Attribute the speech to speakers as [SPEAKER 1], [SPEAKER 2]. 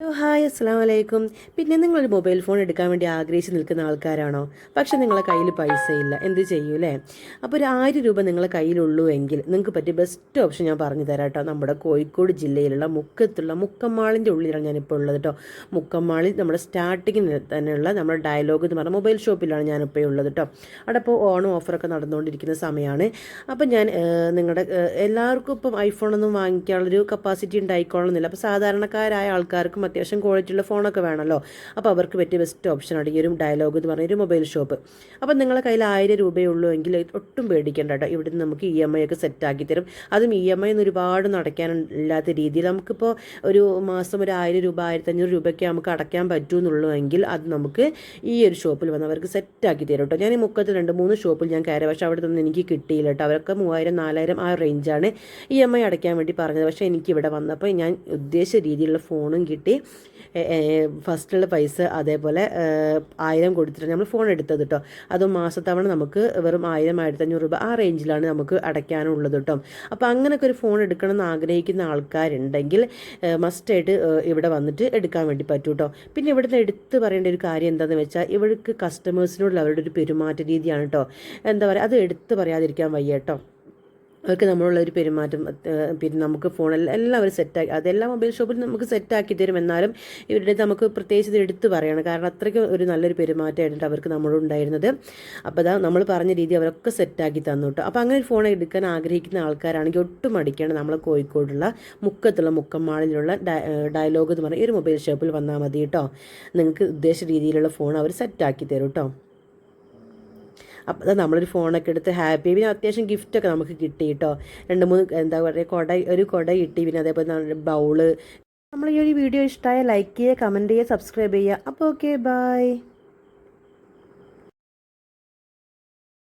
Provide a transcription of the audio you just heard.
[SPEAKER 1] Hello hi അസ്സാം വലൈക്കും പിന്നെ നിങ്ങളൊരു മൊബൈൽ ഫോൺ എടുക്കാൻ വേണ്ടി ആഗ്രഹിച്ച് നിൽക്കുന്ന ആൾക്കാരാണോ? പക്ഷെ നിങ്ങളെ കയ്യിൽ പൈസ ഇല്ല എന്ത് ചെയ്യൂലേ അപ്പോൾ ഒരു ആയിരം രൂപ നിങ്ങളെ കയ്യിലുള്ളൂ എങ്കിൽ നിങ്ങൾക്ക് പറ്റിയ ബെസ്റ്റ് ഓപ്ഷൻ ഞാൻ പറഞ്ഞു തരാം കേട്ടോ. നമ്മുടെ കോഴിക്കോട് ജില്ലയിലുള്ള മുക്കത്തുള്ള മുക്കമ്മാളിന്റെ ഉള്ളിലാണ് ഞാനിപ്പോൾ ഉള്ളത് കേട്ടോ. മുക്കമ്മാളിൽ നമ്മുടെ സ്റ്റാർട്ടിങ്ങിന് തന്നെയുള്ള നമ്മുടെ ഡയലോഗ് എന്ന് പറഞ്ഞ മൊബൈൽ ഷോപ്പിലാണ് ഞാനിപ്പോൾ ഉള്ളത് കേട്ടോ. അവിടെ ഇപ്പോൾ ഓണം ഓഫറൊക്കെ നടന്നുകൊണ്ടിരിക്കുന്ന സമയമാണ് അപ്പോൾ ഞാൻ നിങ്ങളുടെ എല്ലാവർക്കും ഇപ്പം ഐഫോണൊന്നും വാങ്ങിക്കാനുള്ളൊരു കപ്പാസിറ്റി ഉണ്ടായിക്കോളണമെന്നില്ല. അപ്പോൾ സാധാരണക്കാരായ ആൾക്കാർക്കും അത്യാവശ്യം ക്വാളിറ്റിയുള്ള ഫോണൊക്കെ വേണമല്ലോ അപ്പോൾ അവർക്ക് പറ്റിയ ബെസ്റ്റ് ഓപ്ഷനാണ് ഈ ഒരു ഡയലോഗ് എന്ന് പറഞ്ഞ ഒരു മൊബൈൽ ഷോപ്പ് അപ്പോൾ നിങ്ങളെ കയ്യിൽ ആയിരം രൂപയേ ഉള്ളൂ എങ്കിൽ ഒട്ടും പേടിക്കേണ്ട കേട്ടോ. ഇവിടെ നിന്ന് നമുക്ക് ഇ എം ഐ ഒക്കെ സെറ്റാക്കി തരും. അതും ഇ എം ഐ ഒന്നും ഒരുപാട് നടക്കാനില്ലാത്ത രീതിയിൽ നമുക്കിപ്പോൾ ഒരു മാസം ഒരു ആയിരം രൂപ ആയിരത്തഞ്ഞൂറ് രൂപയ്ക്ക് നമുക്ക് അടയ്ക്കാൻ പറ്റുമെന്നുള്ളൂ എങ്കിൽ അത് നമുക്ക് ഈ ഒരു ഷോപ്പിൽ വന്ന് അവർക്ക് സെറ്റാക്കി തരും കേട്ടോ. ഞാൻ ഈ മുക്കത്ത് രണ്ട് മൂന്ന് ഷോപ്പിൽ ഞാൻ കയറി. പക്ഷേ അവിടെ നിന്ന് എനിക്ക് കിട്ടിയില്ല കേട്ടോ. അവരൊക്കെ മൂവായിരം നാലായിരം ആ റേഞ്ചാണ് ഇ എം ഐ അടയ്ക്കാൻ വേണ്ടി പറഞ്ഞത്. പക്ഷേ എനിക്ക് ഇവിടെ വന്നപ്പോൾ ഞാൻ ഉദ്ദേശിച്ച രീതിയിലുള്ള ഫോണും കിട്ടി. ഫസ്റ്റുള്ള പൈസ അതേപോലെ ആയിരം കൊടുത്തിട്ട് നമ്മൾ ഫോൺ എടുത്തത് കേട്ടോ അത് മാസത്തവണ നമുക്ക് വെറും ആയിരം ആയിരത്തഞ്ഞൂറ് രൂപ ആ റേഞ്ചിലാണ് നമുക്ക് അടയ്ക്കാനുള്ളത് കേട്ടോ അപ്പോൾ അങ്ങനെയൊക്കെ ഒരു ഫോൺ എടുക്കണം എന്ന് ആഗ്രഹിക്കുന്ന ആൾക്കാരുണ്ടെങ്കിൽ മസ്റ്റായിട്ട് ഇവിടെ വന്നിട്ട് എടുക്കാൻ വേണ്ടി പറ്റൂ കേട്ടോ പിന്നെ ഇവിടുന്ന് എടുത്ത് പറയേണ്ട ഒരു കാര്യം എന്താണെന്ന് വെച്ചാൽ ഇവർക്ക് കസ്റ്റമേഴ്സിനോടുള്ള അവരുടെ ഒരു പെരുമാറ്റ രീതിയാണ് കേട്ടോ എന്താ പറയുക അത് എടുത്ത് പറയാതിരിക്കാൻ വയ്യ കേട്ടോ അവർക്ക് നമ്മളുള്ള ഒരു പെരുമാറ്റം പിന്നെ നമുക്ക് ഫോണിൽ എല്ലാവരും സെറ്റാക്കി അതെല്ലാം മൊബൈൽ ഷോപ്പിൽ നമുക്ക് സെറ്റാക്കി തരും. എന്നാലും ഇവരുടെ നമുക്ക് പ്രത്യേകിച്ച് ഇത് എടുത്ത് പറയണം. കാരണം അത്രയ്ക്ക് ഒരു നല്ലൊരു പെരുമാറ്റമായിട്ട് അവർക്ക് നമ്മളുണ്ടായിരുന്നത് അപ്പോൾ അതാ നമ്മൾ പറഞ്ഞ രീതി അവരൊക്കെ സെറ്റാക്കി തന്നു കേട്ടോ അപ്പോൾ അങ്ങനെ ഒരു ഫോൺ എടുക്കാൻ ആഗ്രഹിക്കുന്ന ആൾക്കാരാണെങ്കിൽ ഒട്ടും മടിക്കേണ്ട. നമ്മളെ കോഴിക്കോടുള്ള മുക്കത്തുള്ള മുക്കമ്മാളിലുള്ള ഡയ- ഡയലോഗ് എന്ന് പറഞ്ഞാൽ ഈ ഒരു മൊബൈൽ ഷോപ്പിൽ വന്നാൽ മതി കേട്ടോ നിങ്ങൾക്ക് ഉദ്ദേശ രീതിയിലുള്ള ഫോൺ അവർ സെറ്റാക്കി തരും കേട്ടോ അപ്പോൾ നമ്മളൊരു ഫോണൊക്കെ എടുത്ത് ഹാപ്പി പിന്നെ അത്യാവശ്യം ഗിഫ്റ്റൊക്കെ നമുക്ക് കിട്ടി കേട്ടോ രണ്ട് മൂന്ന് എന്താ പറയുക കുട ഒരു കുട കിട്ടി. പിന്നെ അതേപോലെ ബൗൾ നമ്മൾ ഈ ഒരു വീഡിയോ ഇഷ്ടമായ ലൈക്ക് ചെയ്യുക കമന്റ് ചെയ്യുക സബ്സ്ക്രൈബ് ചെയ്യുക. അപ്പോൾ ഓക്കെ ബൈ